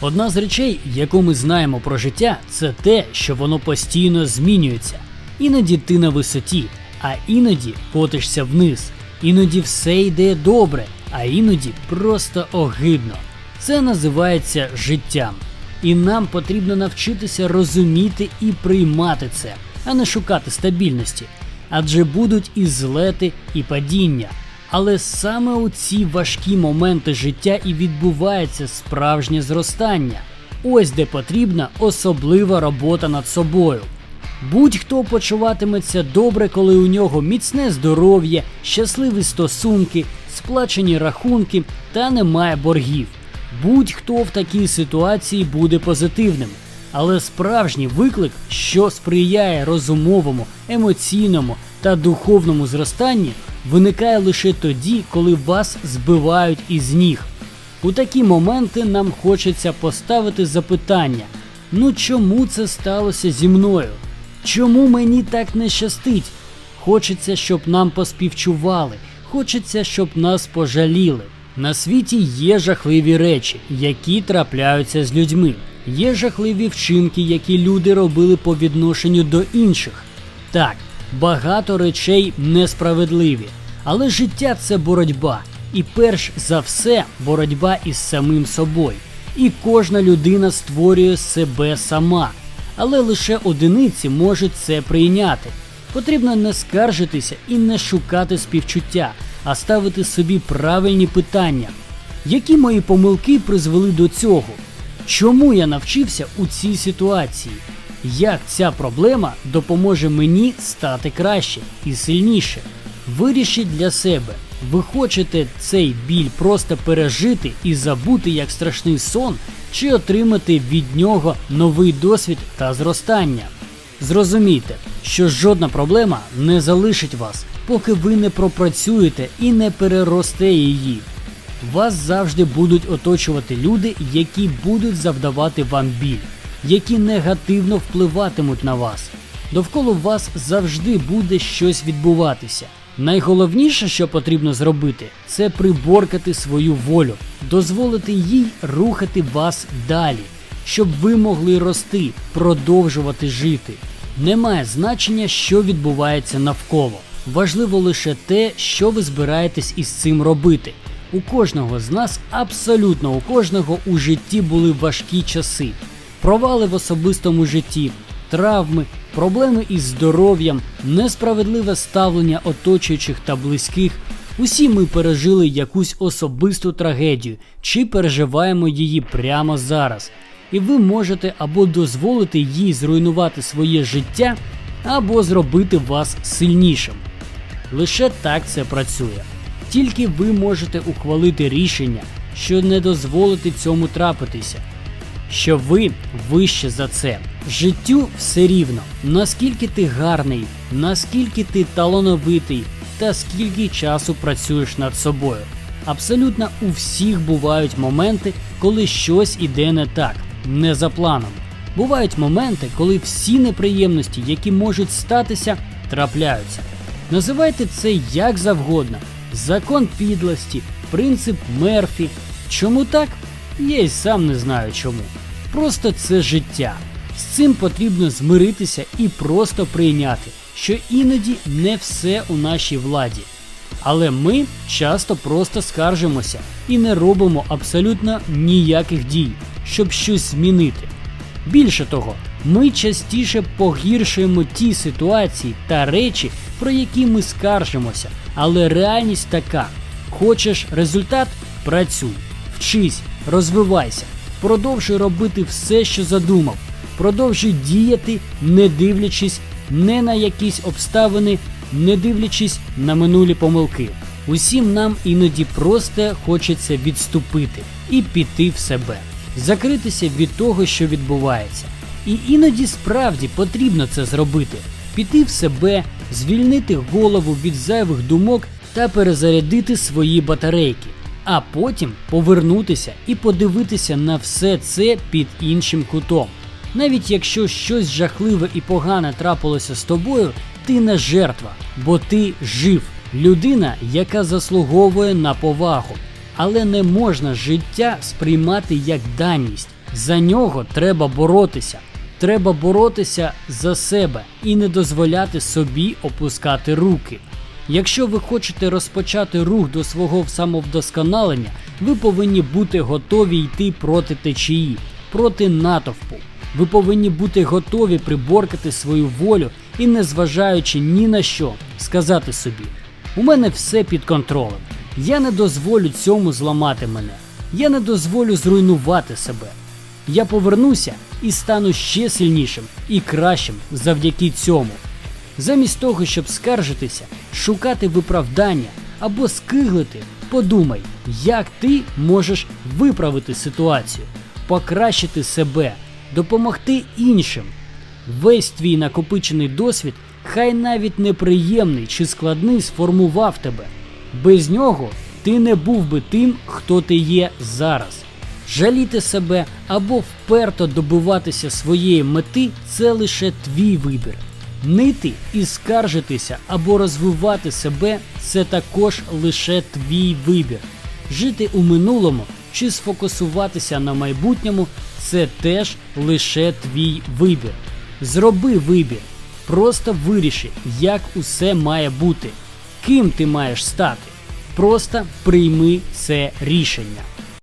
Одна з речей, яку ми знаємо про життя, це те, що воно постійно змінюється. Іноді ти на висоті, а іноді котишся вниз. Іноді все йде добре, а іноді просто огидно. Це називається життям. І нам потрібно навчитися розуміти і приймати це, а не шукати стабільності. Адже будуть і злети, і падіння. Але саме у ці важкі моменти життя і відбувається справжнє зростання. Ось де потрібна особлива робота над собою. Будь-хто почуватиметься добре, коли у нього міцне здоров'я, щасливі стосунки, сплачені рахунки та немає боргів. Будь-хто в такій ситуації буде позитивним. Але справжній виклик, що сприяє розумовому, емоційному та духовному зростанні, виникає лише тоді, коли вас збивають із ніг. У такі моменти нам хочеться поставити запитання: ну чому це сталося зі мною? Чому мені так не щастить? Хочеться, щоб нам поспівчували, хочеться, щоб нас пожаліли. На світі є жахливі речі, які трапляються з людьми. Є жахливі вчинки, які люди робили по відношенню до інших. Так, багато речей несправедливі, але життя це боротьба, і перш за все боротьба із самим собою. І кожна людина створює себе сама, але лише одиниці можуть це прийняти. Потрібно не скаржитися і не шукати співчуття, а ставити собі правильні питання. Які мої помилки призвели до цього? Чому я навчився у цій ситуації? Як ця проблема допоможе мені стати краще і сильніше? Вирішіть для себе, ви хочете цей біль просто пережити і забути як страшний сон, чи отримати від нього новий досвід та зростання? Зрозумійте, що жодна проблема не залишить вас, поки ви не пропрацюєте і не переросте її. Вас завжди будуть оточувати люди, які будуть завдавати вам біль, які негативно впливатимуть на вас. Довкола вас завжди буде щось відбуватися. Найголовніше, що потрібно зробити, це приборкати свою волю, дозволити їй рухати вас далі, щоб ви могли рости, продовжувати жити. Немає значення, що відбувається навколо. Важливо лише те, що ви збираєтесь із цим робити. У кожного з нас, абсолютно у кожного у житті були важкі часи, провали в особистому житті, травми, проблеми із здоров'ям, несправедливе ставлення оточуючих та близьких. Усі ми пережили якусь особисту трагедію чи переживаємо її прямо зараз. І ви можете або дозволити їй зруйнувати своє життя, або зробити вас сильнішим. Лише так це працює. Тільки ви можете ухвалити рішення, що не дозволити цьому трапитися, що ви вище за це. Життю все рівно, наскільки ти гарний, наскільки ти талановитий та скільки часу працюєш над собою. Абсолютно у всіх бувають моменти, коли щось іде не так, не за планом. Бувають моменти, коли всі неприємності, які можуть статися, трапляються. Називайте це як завгодно: закон підлості, принцип Мерфі. Чому так? Я й сам не знаю чому. Просто це життя. З цим потрібно змиритися і просто прийняти, що іноді не все у нашій владі. Але ми часто просто скаржимося і не робимо абсолютно ніяких дій, щоб щось змінити. Більше того, ми частіше погіршуємо ті ситуації та речі, про які ми скаржимося. Але реальність така: хочеш результат? Працюй, вчись, розвивайся, продовжуй робити все, що задумав, продовжуй діяти, не дивлячись не на якісь обставини, не дивлячись на минулі помилки. Усім нам іноді просто хочеться відступити і піти в себе, закритися від того, що відбувається. І іноді справді потрібно це зробити: піти в себе, звільнити голову від зайвих думок та перезарядити свої батарейки, а потім повернутися і подивитися на все це під іншим кутом. Навіть якщо щось жахливе і погане трапилося з тобою, ти не жертва, бо ти жив, людина, яка заслуговує на повагу. Але не можна життя сприймати як даність. За нього треба боротися. Треба боротися за себе і не дозволяти собі опускати руки. Якщо ви хочете розпочати рух до свого самовдосконалення, ви повинні бути готові йти проти течії, проти натовпу. Ви повинні бути готові приборкати свою волю і, незважаючи ні на що, сказати собі: у мене все під контролем. Я не дозволю цьому зламати мене. Я не дозволю зруйнувати себе. Я повернуся і стану ще сильнішим і кращим завдяки цьому. Замість того, щоб скаржитися, шукати виправдання або скиглити, подумай, як ти можеш виправити ситуацію, покращити себе, допомогти іншим. Весь твій накопичений досвід, хай навіть неприємний чи складний, сформував тебе. Без нього ти не був би тим, хто ти є зараз. Жаліти себе або вперто добиватися своєї мети це лише твій вибір. Нити і скаржитися або розвивати себе це також лише твій вибір. Жити у минулому чи сфокусуватися на майбутньому це теж лише твій вибір. Зроби вибір. Просто виріши, як усе має бути, ким ти маєш стати. Просто прийми це рішення.